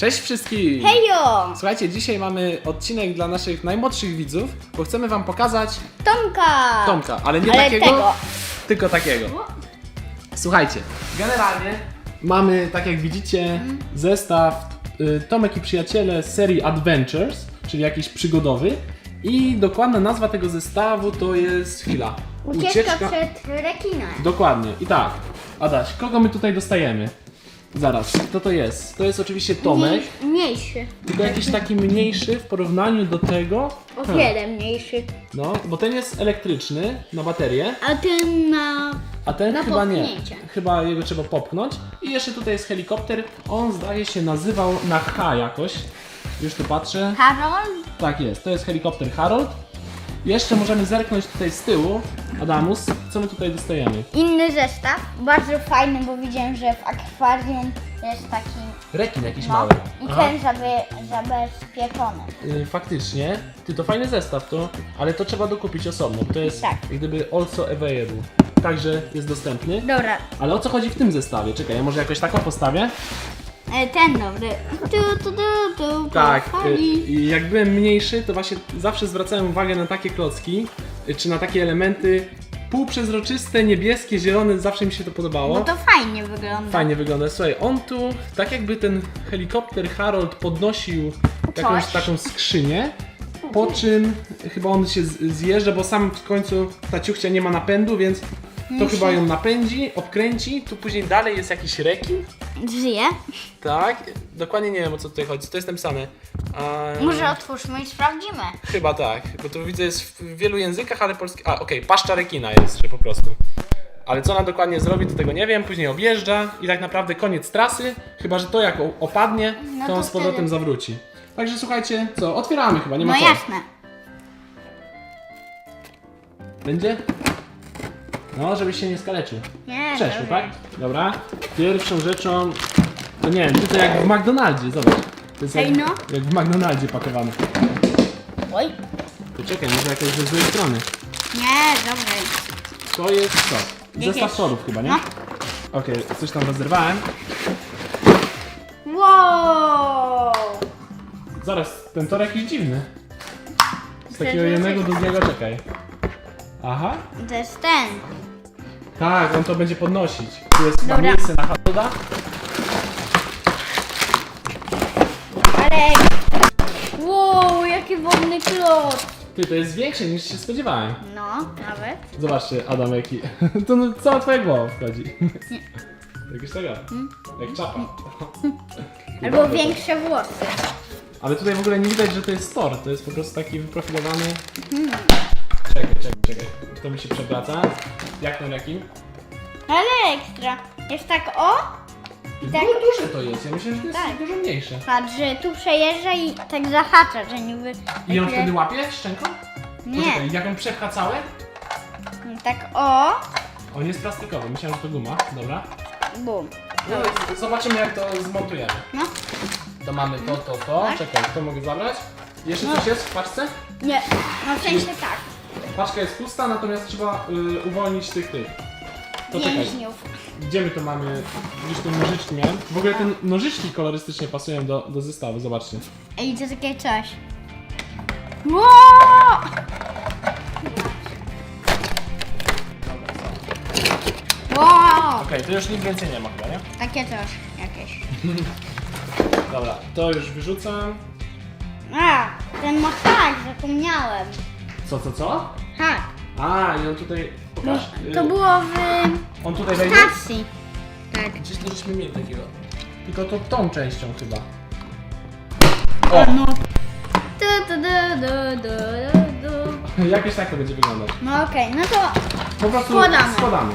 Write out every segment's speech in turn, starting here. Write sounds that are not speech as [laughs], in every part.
Cześć wszystkim! Hejo! Słuchajcie, dzisiaj mamy odcinek dla naszych najmłodszych widzów, bo chcemy wam pokazać Tomka! Tomka, ale nie Ale takiego, tego. tylko takiego. Słuchajcie, generalnie mamy, tak jak widzicie, zestaw y, Tomek i przyjaciele z serii Adventures, czyli jakiś przygodowy. I dokładna nazwa tego zestawu to jest chwila. Ucieczka przed rekinem. Dokładnie. I tak, Adaś, kogo my tutaj dostajemy? Zaraz, kto to jest? To jest oczywiście Tomek, Mniej- Mniejszy. tylko jakiś taki mniejszy w porównaniu do tego. O Hmm. wiele mniejszy. No, bo ten jest elektryczny na baterię, A ten na... a ten Na chyba nie. popchnięcie. Chyba jego trzeba popchnąć. I jeszcze tutaj jest helikopter. On zdaje się nazywał na H jakoś. Już tu patrzę. Karol? Tak jest, to jest helikopter Harold. Jeszcze możemy zerknąć tutaj z tyłu. Adamus, co my tutaj dostajemy? Inny zestaw. Bardzo fajny, bo widziałem, że w akwarium jest taki... Rekin jakiś No, mały. I Aha. ten zabe, zabezpieczony. Y, faktycznie, ty to fajny zestaw to, ale to trzeba dokupić osobno. To jest Tak. jak gdyby also available. Także jest dostępny. Dobra, Ale o co chodzi w tym zestawie? Czekaj, ja może jakoś taką postawię? E, ten dobry. Tu, tu, tu, tu, Tak, y, i jak byłem mniejszy, to właśnie zawsze zwracałem uwagę na takie klocki, y, czy na takie elementy półprzezroczyste, niebieskie, zielone, zawsze mi się to podobało. Bo to fajnie wygląda. Fajnie wygląda. Słuchaj, on tu, tak jakby ten helikopter Harold podnosił jakąś Coś. taką skrzynię, po czym chyba on się z- zjeżdża, bo sam w końcu ta ciuchcia nie ma napędu, więc to chyba ją napędzi, obkręci, tu później dalej jest jakiś rekin. Żyje? Tak, dokładnie nie wiem o co tutaj chodzi, co to jest napisane. A... Może otwórzmy i sprawdzimy. Chyba tak, bo tu widzę jest w wielu językach, ale polski. A, okej, paszcza rekina jest, że po prostu. Ale co ona dokładnie zrobi, to tego nie wiem. Później objeżdża i tak naprawdę koniec trasy. Chyba, że to jak o- opadnie, No to to on z powrotem zawróci. Także słuchajcie, co, otwieramy chyba, nie ma No co. jasne. Będzie? No, żebyś się nie skaleczył. Nie, Przeszło, dobra. tak? Dobra. Pierwszą rzeczą, to nie wiem, tutaj jak w McDonaldzie, zobacz. To jest jak, no. jak w McDonaldzie pakowane. Oj. To czekaj, może jakoś ze złej strony. Nie, dobra. To jest co? Jakieś- Zestaw torów chyba, nie? No. Okej, coś tam rozerwałem. Wow! Zaraz, ten tor jakiś dziwny. Z takiego jednego do drugiego, czekaj. Aha. To jest ten. Tak, on to będzie podnosić. Tu jest chyba Dobra. miejsce na Harolda. Ale... Wow, jaki wodny klot. Ty, to jest większe niż się spodziewałem. No, nawet. Zobaczcie, Adam, jaki... [laughs] To no, cała twoja głowa wchodzi. Jakiś tego. Jak czapa. [laughs] Albo Dobra, większe włosy. Ale tutaj w ogóle nie widać, że to jest tor. To jest po prostu taki wyprofilowany... Hmm. Czekaj, czekaj, czekaj. To mi się przewraca. Jak ten jakim? Ale ekstra. Jest tak o, Tak. Tak. Duże to jest. Ja myślę, że to jest Tak. dużo mniejsze. patrz, że tu przejeżdża i tak zahacza, że niby... I ją takie- wtedy łapie szczęką? Nie, Poczekaj, jak ją przepcha całe? tak o, On jest plastikowy, myślałem, że to guma. Dobra. bum. No, zobaczymy jak to zmontujemy. No, To mamy to, to, to. Tak. Czekaj, to mogę zabrać. Jeszcze No. coś jest w paczce? nie, no w sensie tak. Paczka jest pusta, natomiast trzeba y, uwolnić tych tych. To czekaj, Więźniów. gdzie my to mamy? Gdzieś tu nożyczki miałem. W ogóle te nożyczki kolorystycznie pasują do, do zestawu, zobaczcie. Ej, to takie coś. Wow! Wow! Okej, to już nic więcej nie ma chyba, nie? Takie coś jakieś. [laughs] Dobra, to już wyrzucam. A, ten ma hak, zapomniałem. Co, co, co? A, i on tutaj, pokaż. y, to było w On tutaj wejdzie? stacji. Tak. Gdzieś tu żeśmy mieli takiego. Tylko to tą częścią chyba. O, O! no. Du, du, du, du, du, du, du. [laughs] Jakieś tak to będzie wyglądać. No okej, no to Po prostu Składamy. składamy.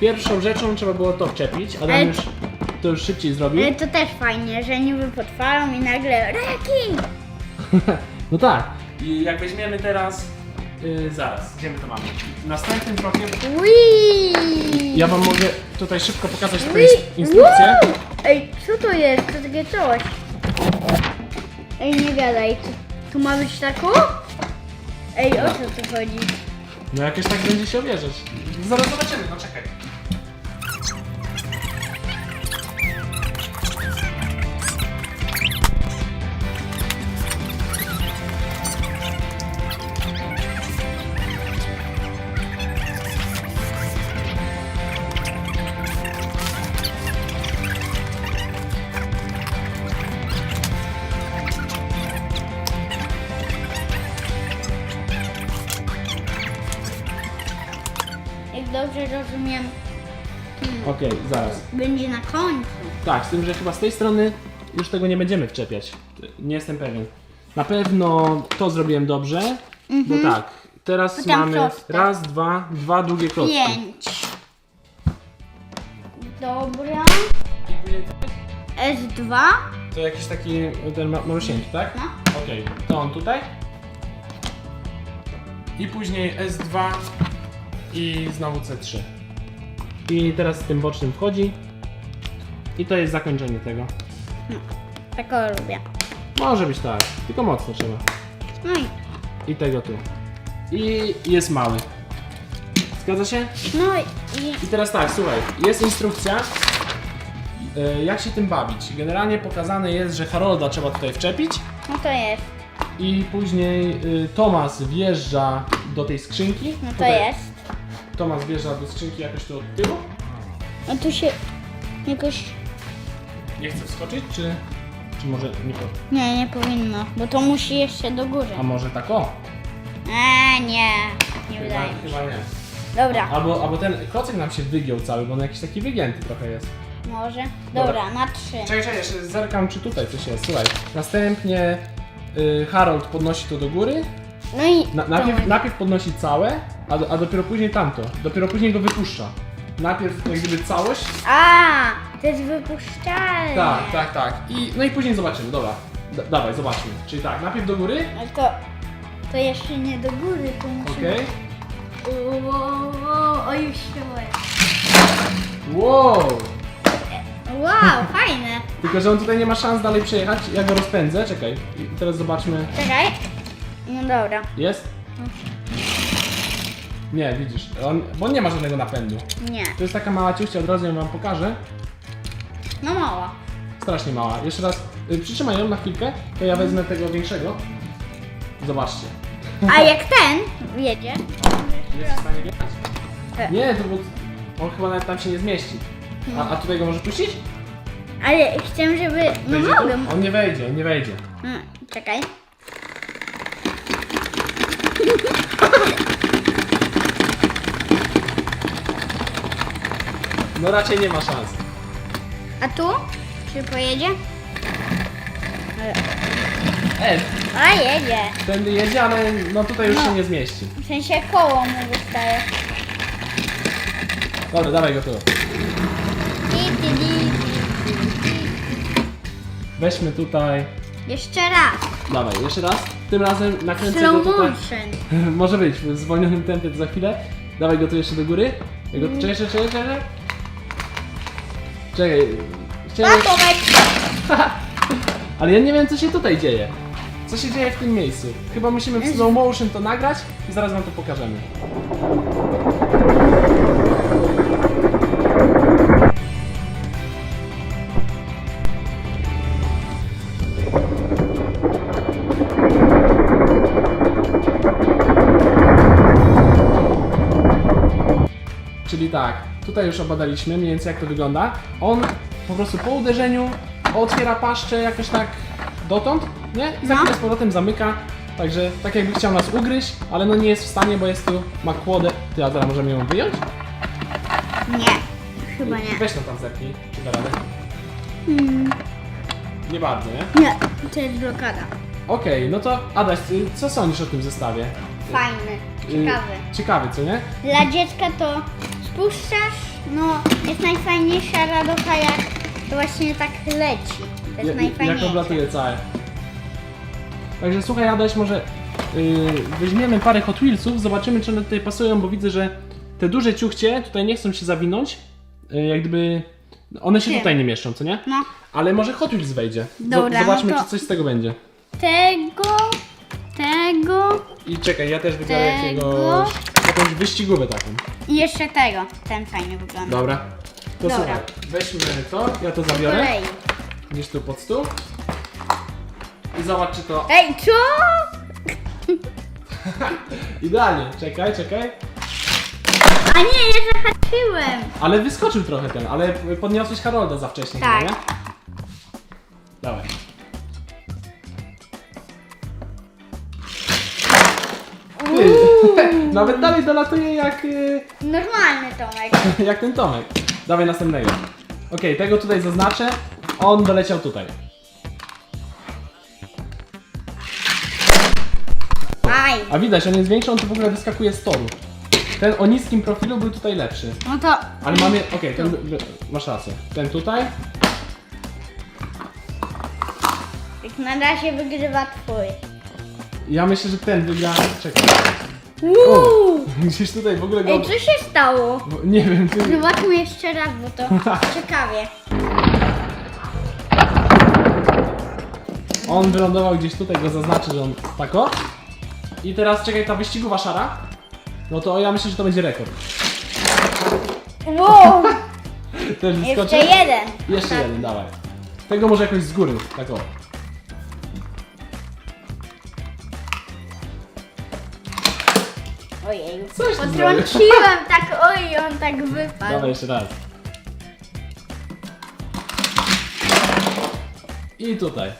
Pierwszą rzeczą trzeba było to wczepić, Adam Ale- już to już szybciej zrobił. ale to też fajnie, że niby potwalą i nagle rekin. [laughs] No tak. I jak weźmiemy teraz Yy, zaraz, gdzie my to mamy? Następnym krokiem Wii! ja wam mogę tutaj szybko pokazać tę ins- instrukcję. Wow! Ej, co to jest? To takie coś. Ej, nie gadaj. Tu, tu ma być tako? Ej, o co tu chodzi? No jakoś tak będzie się obierzeć. Zaraz zobaczymy, no czekaj. Okej, zaraz. będzie na końcu. Tak, z tym, że chyba z tej strony już tego nie będziemy wczepiać. Nie jestem pewien. Na pewno to zrobiłem dobrze, bo tak, teraz Potem mamy proste. raz, dwa, dwa długie klocki. Pięć. Dobra. S2. To jakiś taki, ten ma- malusieńki, tak? No. Okej, to on tutaj. I później S2 i znowu C3. I teraz z tym bocznym wchodzi. I to jest zakończenie tego. Taką lubię. Może być tak, tylko mocno trzeba. No i, I tego tu. I jest mały. Zgadza się? no i, I teraz tak, słuchaj, jest instrukcja, e, jak się tym bawić. Generalnie pokazane jest, że Harolda trzeba tutaj wczepić no to jest. i później y, Tomas wjeżdża do tej skrzynki. No to Tutaj jest. Tomas wjeżdża do skrzynki jakoś tu od tyłu. No tu się jakoś... Nie chce wskoczyć, czy, czy może nie po... Nie, nie powinno, bo to musi jeszcze do góry. A może tak o? Eee, nie. Nie Chyba, wydaje mi się. chyba nie. Dobra, Albo, albo ten klocek nam się wygiął cały, bo on jakiś taki wygięty trochę jest. może. Dobra. Dobra, na trzy. Czekaj, czekaj, jeszcze zerkam czy tutaj coś jest. Słuchaj, następnie y, Harold podnosi to do góry. No i... Na, najpierw, najpierw podnosi całe, a, do, a dopiero później tamto. Dopiero później go wypuszcza. Najpierw jak gdyby całość. A, to jest wypuszczalne. Tak, tak, tak. I, no i później zobaczymy, dobra. Da, dawaj, zobaczmy. Czyli tak, najpierw do góry, Ale to... To jeszcze nie do góry, to musimy... okej. O, o, o, już się boję. Wow! Wow, fajne. [laughs] Tylko, że on tutaj nie ma szans dalej przejechać. Ja go rozpędzę, czekaj. I teraz zobaczmy. Czekaj. No dobra. Jest? Nie, widzisz, on, bo nie ma żadnego napędu. Nie. To jest taka mała ciuchcia, od razu ją wam pokażę. No mała. Strasznie mała. Jeszcze raz, y, przytrzymaj ją na chwilkę, to ja wezmę tego większego. Zobaczcie. A jak ten jedzie? Jest w stanie wjechać? Nie, to bo on chyba nawet tam się nie zmieści. A, a tutaj go może puścić? Ale chcę, żeby... No Wejdzie tu? mogę. On nie wejdzie, on nie wejdzie. Mm, Czekaj. No raczej nie ma szans. A tu? Czy pojedzie? E, A jedzie. tędy jedzie, ale no tutaj już No. się nie zmieści. W sensie koło mu wystaje. Dobra, dawaj go tu. Ti, ti, ti, ti, ti. Weźmy tutaj. Jeszcze raz. Dawaj, jeszcze raz. Tym razem nakręcę Slow go tutaj. motion. [laughs] Może być, w zwolnionym tempie to za chwilę. Dawaj go tu jeszcze do góry. Ja go... Czekaj, czekaj, czekaj, czekaj. Czekaj. Chciałem... [laughs] Ale ja nie wiem co się tutaj dzieje. Co się dzieje w tym miejscu? Chyba musimy w slow motion to nagrać i zaraz wam to pokażemy. Tutaj już obadaliśmy mniej więcej jak to wygląda. On po prostu po uderzeniu otwiera paszczę jakoś tak dotąd, nie? I za No. chwilę z powrotem zamyka. Także tak jakby chciał nas ugryźć, ale no nie jest w stanie, bo jest tu, ma kłodę. Ty, a teraz możemy ją wyjąć? Nie. Chyba nie. Weź no tam zerknij, czy da radę. Hmm. Nie bardzo, nie? Nie, to jest blokada. Okej, no to Adaś, co sądzisz o tym zestawie? Fajny, Y, ciekawy. Ciekawy, co nie? Dla dziecka to spuszczasz, no jest najfajniejsza radocha jak to właśnie tak leci. To jest Ja- Jak najfajniejsze. oblatuje całe. Także słuchaj Adaś, może yy, weźmiemy parę Hot Wheelsów, zobaczymy czy one tutaj pasują, bo widzę, że te duże ciuchcie tutaj nie chcą się zawinąć. Yy, jak gdyby one się tutaj nie mieszczą, co nie? No. Ale może Hot Wheels wejdzie. Z- Dobra, Zobaczmy, no to- czy coś z tego będzie. Tego, tego I czekaj, ja też wybiorę Tego. jakiegoś, jakąś wyścigówę taką. i jeszcze tego. Ten fajnie wygląda. Dobra. To Dobra. słuchaj, weźmy to, ja to zabiorę, gdzieś tu pod stół. I zobacz, czy to Ej, co? [laughs] idealnie. Czekaj, czekaj. A nie, ja zahaczyłem. Ale wyskoczył trochę ten, ale podniosłeś Harolda za wcześnie Tak. chyba, nie? Nawet dalej dolatuje jak, y, Normalny Tomek. [laughs] jak ten Tomek. Dawaj następnego. Okej, tego tutaj zaznaczę. On doleciał tutaj. Aj. A widać, on jest większy, on tu w ogóle wyskakuje z toru. Ten o niskim profilu był tutaj lepszy. No to Ale mamy, okej, ten, masz rację. Ten tutaj, jak na razie wygrywa twój. ja myślę, że ten wygra, czekaj. Uuu. Gdzieś tutaj w ogóle go... Ej, co się stało? bo- Nie wiem, ty... Zobaczmy jeszcze raz, bo to [laughs] ciekawie. On wylądował gdzieś tutaj, go zaznaczy, że on tako. I teraz czekaj, ta wyścigowa szara. No to ja myślę, że to będzie rekord. Wow. [laughs] Też wyskoczy? Jeszcze jeden. Jeszcze jeden, dawaj. Tego może jakoś z góry, tak o. Ojej. Coś ty Potrąciłem tak, oj, on tak wypadł. Dawaj jeszcze raz. I tutaj.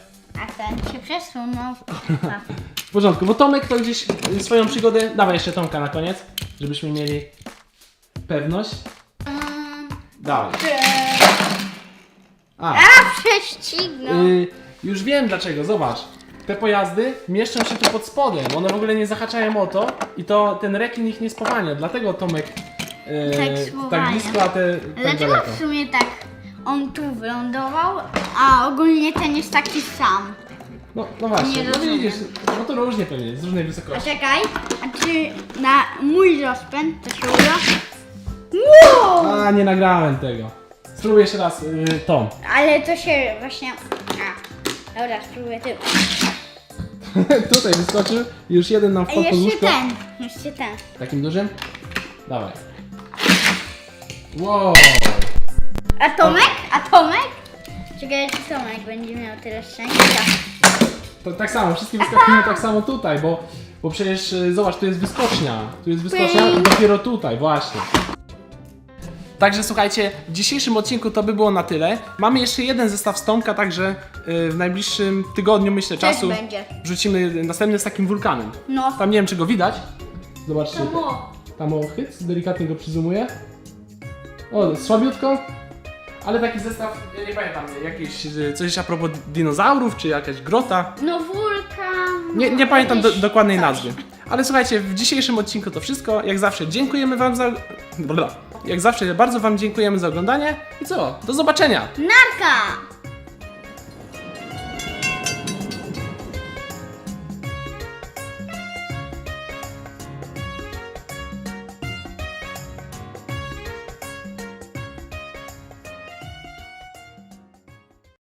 A ten się przesunął. [laughs] W porządku, bo Tomek to gdzieś y, swoją przygodę. Dawaj jeszcze Tomka na koniec, żebyśmy mieli pewność. Mm, Dawaj. A, A, prześcignął. y, już wiem dlaczego, zobacz. Te pojazdy mieszczą się tu pod spodem, one w ogóle nie zahaczają o to i to ten rekin ich nie spowalnia, dlatego Tomek y, Tak tak blisko, a te tak Dlaczego daleko. w sumie tak on tu wylądował, a ogólnie ten jest taki sam? No, no właśnie, Nie no rozumiem. widzisz, no to różnie pewnie, jest z różnej A wysokości. czekaj, a czy na mój rozpęd to się uda? Wow! A, nie nagrałem tego. Spróbuj jeszcze raz, y, Tom. Ale to się właśnie... A, dobra, spróbuję ty. [laughs] Tutaj wyskoczył, już jeden nam wpadł pod jeszcze łóżko. ten, jeszcze ten. Takim dużym? Dawaj. Wow! A Tomek? A Tomek? Czekaj, czy Tomek będzie miał tyle szczęścia. To tak samo, wszystkie wyskakują tak samo tutaj, bo, bo przecież y, zobacz, tu jest wyskocznia. Tu jest wyskocznia i dopiero tutaj, właśnie. Także słuchajcie, w dzisiejszym odcinku to by było na tyle. Mamy jeszcze jeden zestaw z Tomka, także y, w najbliższym tygodniu, myślę, Też czasu będzie. wrzucimy następny z takim wulkanem. No. Tam nie wiem, czy go widać. Zobaczcie. Tam o hyc, delikatnie go przyzumuję. O, słabiutko. Ale taki zestaw, ja nie pamiętam, jakieś y, coś a propos dinozaurów, czy jakaś grota. No wulkan. Nie, nie pamiętam do, jakieś dokładnej coś. nazwy. Ale słuchajcie, w dzisiejszym odcinku to wszystko. Jak zawsze dziękujemy wam za... Bla. Jak zawsze bardzo wam dziękujemy za oglądanie. I co? Do zobaczenia! Narka!